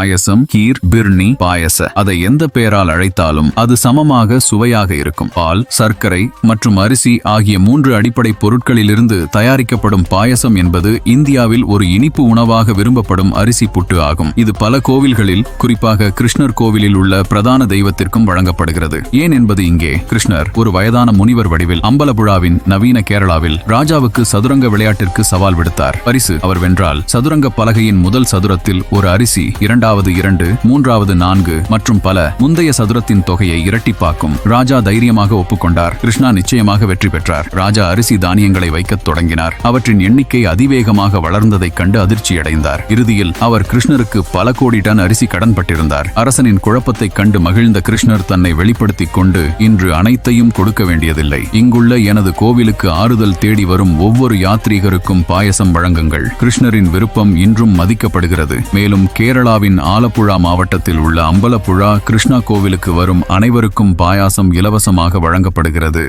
பாயசம் கீர் பிர்னி பாயச. அதை எந்த பெயரால் அழைத்தாலும் அது சமமாக சுவையாக இருக்கும். பால் சர்க்கரை மற்றும் அரிசி ஆகிய மூன்று அடிப்படை பொருட்களிலிருந்து தயாரிக்கப்படும் பாயசம் என்பது இந்தியாவில் ஒரு இனிப்பு உணவாக விரும்பப்படும் அரிசி புட்டு ஆகும். இது பல கோவில்களில் குறிப்பாக கிருஷ்ணர் கோவிலில் உள்ள பிரதான தெய்வத்திற்கும் வழங்கப்படுகிறது. ஏன் என்பது இங்கே? கிருஷ்ணர் ஒரு வயதான முனிவர் வடிவில் அம்பலபுழாவின் நவீன கேரளாவில் ராஜாவுக்கு சதுரங்க விளையாட்டிற்கு சவால் விடுத்தார். பரிசு அவர் வென்றால் சதுரங்க பலகையின் முதல் சதுரத்தில் ஒரு அரிசி இரண்டாவது இரண்டு மூன்றாவது நான்கு மற்றும் பல முந்தைய சதுரத்தின் தொகையை இரட்டிப்பாக்கும். ராஜா தைரியமாக ஒப்புக்கொண்டார். கிருஷ்ணா நிச்சயமாக வெற்றி பெற்றார். ராஜா அரிசி தானியங்களை வைக்கத் தொடங்கினார். அவற்றின் எண்ணிக்கை அதிவேகமாக வளர்ந்ததைக் கண்டு அதிர்ச்சியடைந்தார். இறுதியில் அவர் கிருஷ்ணருக்கு பல கோடி டன் அரிசி கடன்பட்டிருந்தார் அரசனின் குழப்பத்தைக் கண்டு மகிழ்ந்த கிருஷ்ணர் தன்னை வெளிப்படுத்திக் கொண்டு இன்று அனைத்தையும் கொடுக்க வேண்டியதில்லை. இங்குள்ள எனது கோவிலுக்கு ஆறுதல் தேடி வரும் ஒவ்வொரு யாத்ரீகருக்கும் பாயசம் வழங்குங்கள். கிருஷ்ணரின் விருப்பம் இன்றும் மதிக்கப்படுகிறது. மேலும் கேரளாவின் ஆலப்புழா மாவட்டத்தில் உள்ள அம்பலப்புழா கிருஷ்ணா கோவிலுக்கு வரும் அனைவருக்கும் பாயாசம் இலவசமாக வழங்கப்படுகிறது.